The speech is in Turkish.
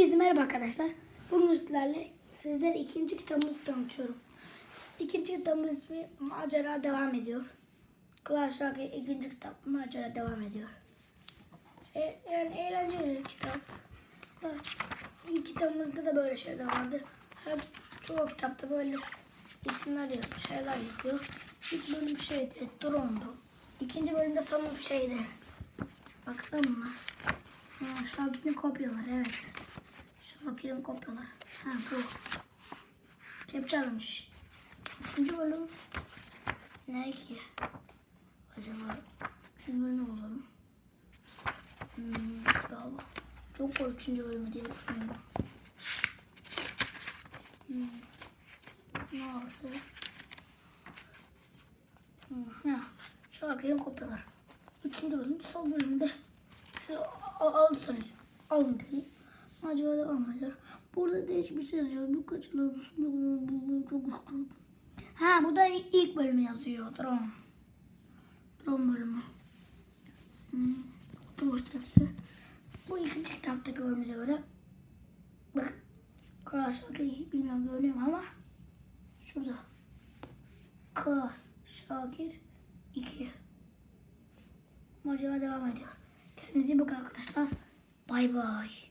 Biz merhaba arkadaşlar. Bugün sizlerle sizlere ikinci kitabımızı tanıtıyorum. İkinci kitabımız ismi Macera Devam Ediyor. Clash Royale ikinci kitap Macera Devam Ediyor. E, yani eğlenceli bir kitap. İlk kitabımızda da böyle şeyler vardı. Her çoğu kitapta böyle isimler yazıyor, şeyler yazıyor. İlk bölüm şeydi, drone'du. İkinci bölümde sanırım şeydi. Baksana. Ha, Şakir'in kopyaları evet. Şakir'in kopyaları. Ha bu. Kepçe almış. Üçüncü bölüm ne ki? Acaba üçüncü bölümü bulalım. Hmm, galiba. Çok zor üçüncü bölümü diye düşünüyorum. Hmm. Ne varsa. Hmm, ha. Şakir'in kopyaları. Üçüncü bölüm son bölümde size al- alırsanız alın dedi. Acaba devam eder. Burada değişik bir şey yazıyor. Bu kaçılar çok istiyorum. Ha bu da ilk, bölümü yazıyor. Drone. Drone bölümü. Hmm. Oturmuştur hepsi. Bu ikinci kitapta gördüğünüze göre bak Şakir bilmiyorum görünüyor mu ama şurada Kral Şakir 2 Macera devam ediyor. Kendinize bakın arkadaşlar. Bay bay.